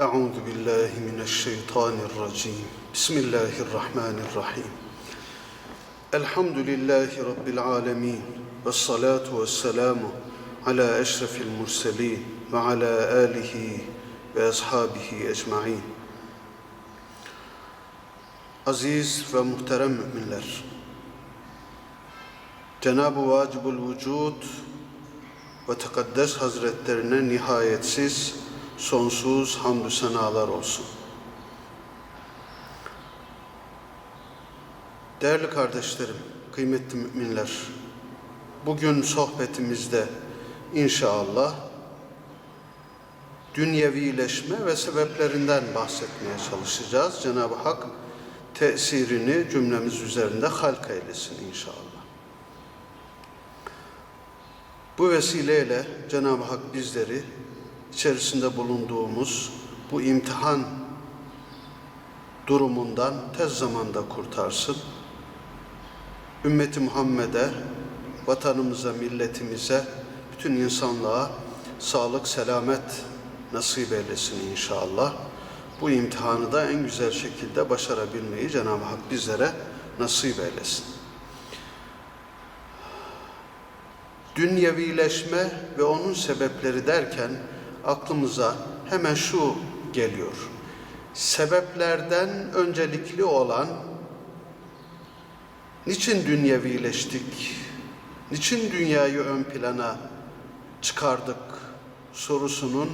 أعوذ بالله من الشيطان الرجيم بسم الله الرحمن الرحيم الحمد لله رب العالمين والصلاة والسلام على أشرف المرسلين وعلى آله وأصحابه أجمعين Aziz ve muhterem müminler, Cenab-ı Vacibul Vücud ve Tekaddes Hazretlerine nihayetsiz, sonsuz hamdü senalar olsun. Değerli kardeşlerim, kıymetli müminler, bugün sohbetimizde inşallah dünyevileşme ve sebeplerinden bahsetmeye çalışacağız. Cenab-ı Hak tesirini cümlemiz üzerinde halk eylesin inşallah. Bu vesileyle Cenab-ı Hak bizleri içerisinde bulunduğumuz bu imtihan durumundan tez zamanda kurtarsın. Ümmeti Muhammed'e, vatanımıza, milletimize, bütün insanlığa sağlık, selamet nasip eylesin inşallah. Bu imtihanı da en güzel şekilde başarabilmeyi Cenab-ı Hak bizlere nasip eylesin. Dünyevileşme ve onun sebepleri derken aklımıza hemen şu geliyor. Sebeplerden öncelikli olan niçin dünyevileştik? Niçin dünyayı ön plana çıkardık sorusunun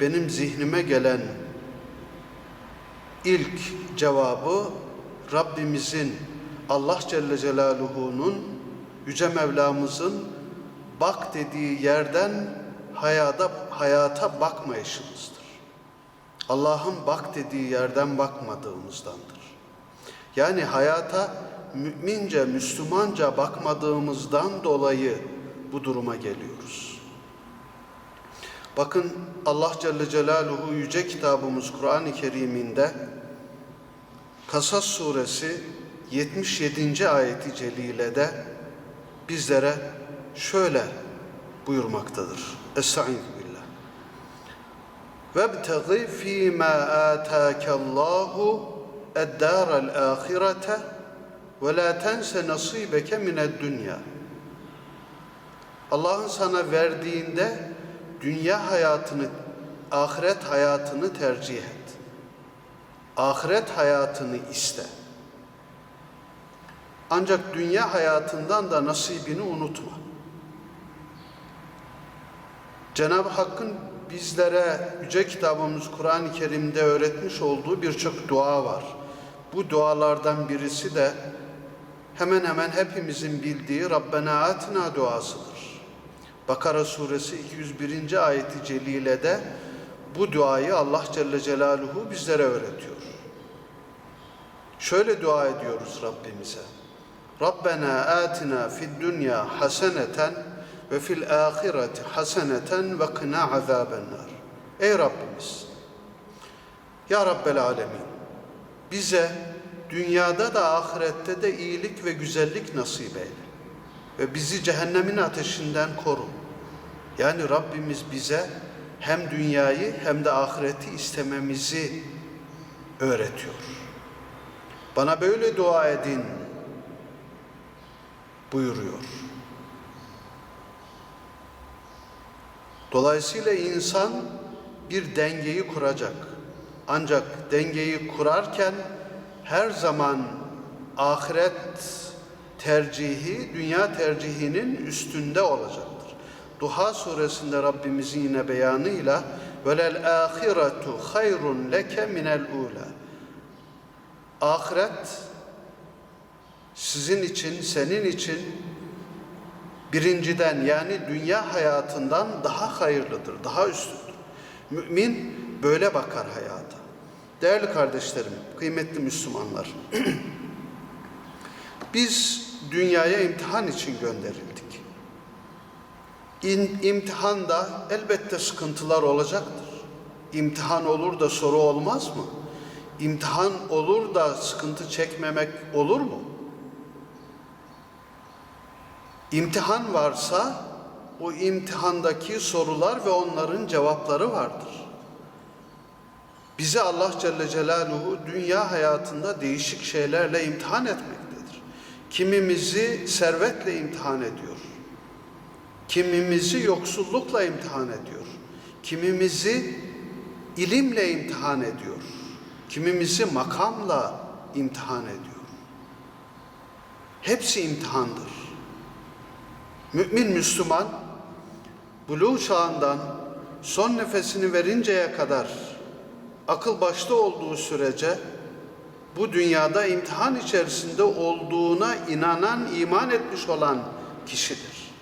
benim zihnime gelen ilk cevabı Rabbimizin Allah Celle Celaluhu'nun Yüce Mevlamızın bak dediği yerden hayata, hayata bakmayışımızdır. Allah'ın bak dediği yerden bakmadığımızdandır. Yani hayata mümince, Müslümanca bakmadığımızdan dolayı bu duruma geliyoruz. Bakın Allah Celle Celaluhu yüce kitabımız Kur'an-ı Kerim'inde Kasas suresi 77. ayeti celilede bizlere şöyle buyurmaktadır. Estaizu billah. Vebtegi fîmâ âtâkallâhu eddârel âhirete ve lâ tense nasibeke mined dünya. Allah'ın sana verdiğinde dünya hayatını, ahiret hayatını tercih et. Ahiret hayatını iste. Ancak dünya hayatından da nasibini unutma. Cenab-ı Hakk'ın bizlere Yüce Kitabımız Kur'an-ı Kerim'de öğretmiş olduğu birçok dua var. Bu dualardan birisi de hemen hemen hepimizin bildiği Rabbena Atina duasıdır. Bakara suresi 201. ayeti celilede bu duayı Allah Celle Celaluhu bizlere öğretiyor. Şöyle dua ediyoruz Rabbimize. Rabbena atina fid dünya haseneten ve fil ahireti haseneten ve kına azabennar. Ey Rabbimiz! Ya Rabbel Alemin! Bize dünyada da ahirette de iyilik ve güzellik nasip eyle. Ve bizi cehennemin ateşinden koru. Yani Rabbimiz bize hem dünyayı hem de ahireti istememizi öğretiyor. Bana böyle dua edin buyuruyor. Dolayısıyla insan bir dengeyi kuracak. Ancak dengeyi kurarken her zaman ahiret tercihi dünya tercihinin üstünde olacaktır. Duha suresinde Rabbimizin yine beyanıyla velel ahiretu hayrun leke minel ula. Ahiret sizin için, senin için birinciden yani dünya hayatından daha hayırlıdır, daha üstündür. Mümin böyle bakar hayata. Değerli kardeşlerim, kıymetli Müslümanlar, biz dünyaya imtihan için gönderildik. İm, imtihanda elbette sıkıntılar olacaktır. İmtihan olur da soru olmaz mı? İmtihan olur da sıkıntı çekmemek olur mu? İmtihan varsa o imtihandaki sorular ve onların cevapları vardır. Bizi Allah Celle Celaluhu dünya hayatında değişik şeylerle imtihan etmektedir. Kimimizi servetle imtihan ediyor. Kimimizi yoksullukla imtihan ediyor. Kimimizi ilimle imtihan ediyor. Kimimizi makamla imtihan ediyor. Hepsi imtihandır. Mümin Müslüman buluğ çağından son nefesini verinceye kadar akıl başta olduğu sürece bu dünyada imtihan içerisinde olduğuna inanan, iman etmiş olan kişidir.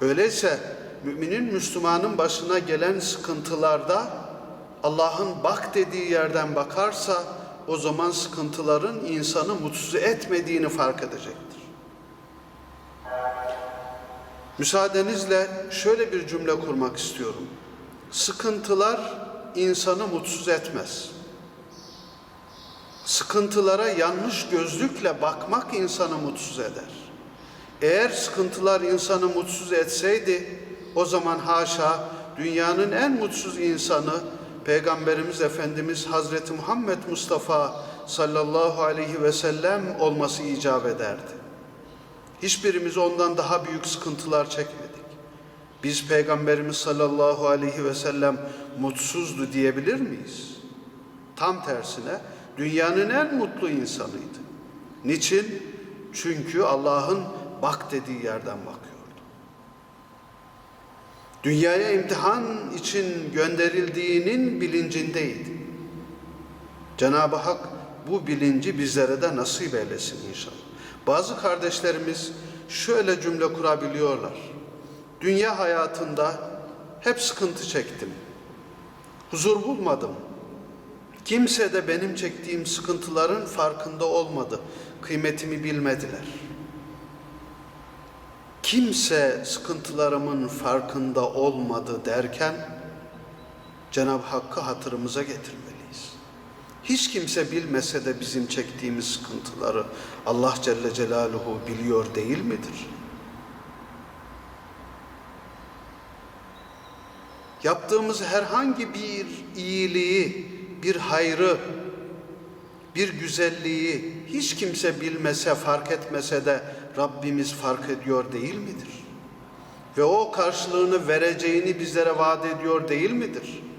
Öyleyse müminin, Müslümanın başına gelen sıkıntılarda Allah'ın bak dediği yerden bakarsa o zaman sıkıntıların insanı mutsuz etmediğini fark edecektir. Müsaadenizle şöyle bir cümle kurmak istiyorum. Sıkıntılar insanı mutsuz etmez. Sıkıntılara yanlış gözlükle bakmak insanı mutsuz eder. Eğer sıkıntılar insanı mutsuz etseydi o zaman haşa dünyanın en mutsuz insanı Peygamberimiz Efendimiz Hazreti Muhammed Mustafa sallallahu aleyhi ve sellem olması icap ederdi. Hiçbirimiz ondan daha büyük sıkıntılar çekmedik. Biz Peygamberimiz sallallahu aleyhi ve sellem mutsuzdu diyebilir miyiz? Tam tersine dünyanın en mutlu insanıydı. Niçin? Çünkü Allah'ın bak dediği yerden bakıyordu. Dünyaya imtihan için gönderildiğinin bilincindeydi. Cenab-ı Hak bu bilinci bizlere de nasip eylesin inşallah. Bazı kardeşlerimiz şöyle cümle kurabiliyorlar. Dünya hayatında hep sıkıntı çektim. Huzur bulmadım. Kimse de benim çektiğim sıkıntıların farkında olmadı. Kıymetimi bilmediler. Kimse sıkıntılarımın farkında olmadı derken Cenab-ı Hakk'ı hatırımıza getirmeliyiz. Hiç kimse bilmese de bizim çektiğimiz sıkıntıları Allah Celle Celaluhu biliyor değil midir? Yaptığımız herhangi bir iyiliği, bir hayrı, bir güzelliği hiç kimse bilmese, fark etmese de Rabbimiz fark ediyor değil midir? Ve o karşılığını vereceğini bizlere vaat ediyor değil midir?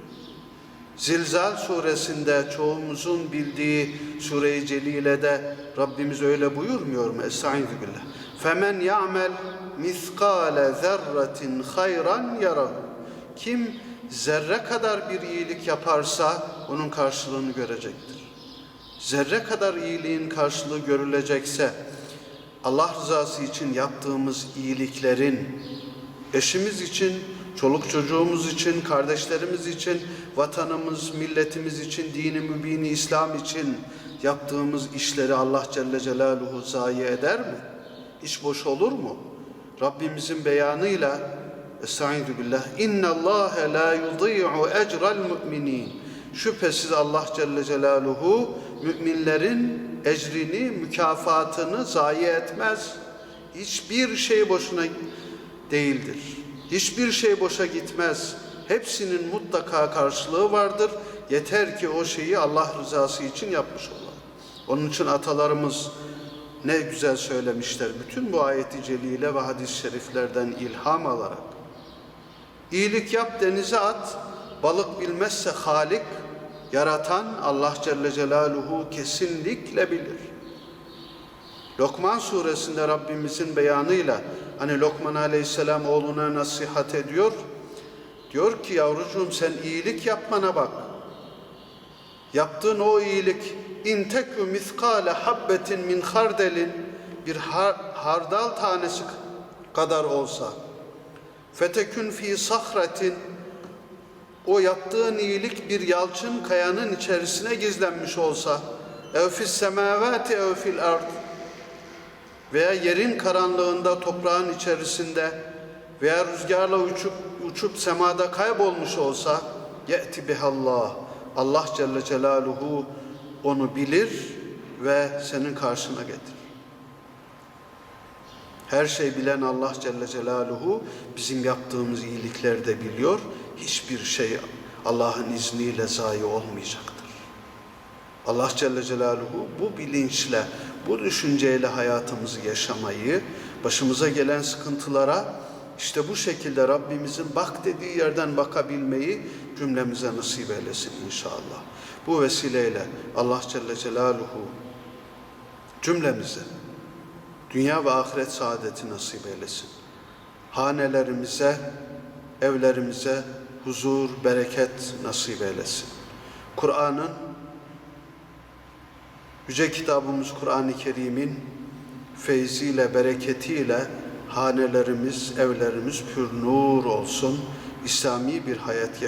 Zilzal suresinde çoğumuzun bildiği sure-i celilede Rabbimiz öyle buyurmuyor mu? Estaizu billah. Femen ya'mel miskale zerretin hayran yarahu. Kim zerre kadar bir iyilik yaparsa onun karşılığını görecektir. Zerre kadar iyiliğin karşılığı görülecekse Allah rızası için yaptığımız iyiliklerin eşimiz için, çoluk çocuğumuz için, kardeşlerimiz için, vatanımız, milletimiz için, dini mübini İslam için yaptığımız işleri Allah Celle Celaluhu zayi eder mi? İş boş olur mu? Rabbimizin beyanıyla Estaizu billah. İnna Allah la yudî'u ecrel mu'minin. Şüphesiz Allah Celle Celaluhu müminlerin ecrini, mükafatını zayi etmez. Hiçbir şey boşuna değildir. Hiçbir şey boşa gitmez. Hepsinin mutlaka karşılığı vardır. Yeter ki o şeyi Allah rızası için yapmış olalım. Onun için atalarımız ne güzel söylemişler. Bütün bu ayeti celile ve hadis-i şeriflerden ilham alarak. İyilik yap denize at, balık bilmezse Halik, yaratan Allah Celle Celaluhu kesinlikle bilir. Lokman suresinde Rabbimizin beyanıyla hani Lokman aleyhisselam oğluna nasihat ediyor. Diyor ki yavrucuğum sen iyilik yapmana bak. Yaptığın o iyilik intekü miskale habbetin min hardelin bir har, hardal tanesi kadar olsa fetekün fi sahretin o yaptığın iyilik bir yalçın kayanın içerisine gizlenmiş olsa ev fis semavati ev ard veya yerin karanlığında toprağın içerisinde veya rüzgarla uçup uçup semada kaybolmuş olsa ye'ti bihallah Allah Celle Celaluhu onu bilir ve senin karşına getirir. Her şey bilen Allah Celle Celaluhu bizim yaptığımız iyilikleri de biliyor. Hiçbir şey Allah'ın izniyle zayi olmayacaktır. Allah Celle Celaluhu bu bilinçle, bu düşünceyle hayatımızı yaşamayı, başımıza gelen sıkıntılara işte bu şekilde Rabbimizin bak dediği yerden bakabilmeyi cümlemize nasip eylesin inşallah. Bu vesileyle Allah Celle Celaluhu cümlemize dünya ve ahiret saadeti nasip eylesin. Hanelerimize, evlerimize huzur, bereket nasip eylesin. Kur'an'ın Yüce kitabımız Kur'an-ı Kerim'in feyziyle, bereketiyle hanelerimiz, evlerimiz pür nur olsun. İslami bir hayat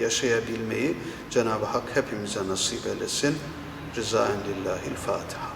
yaşayabilmeyi Cenab-ı Hak hepimize nasip eylesin. Rızaen lillahil Fatiha.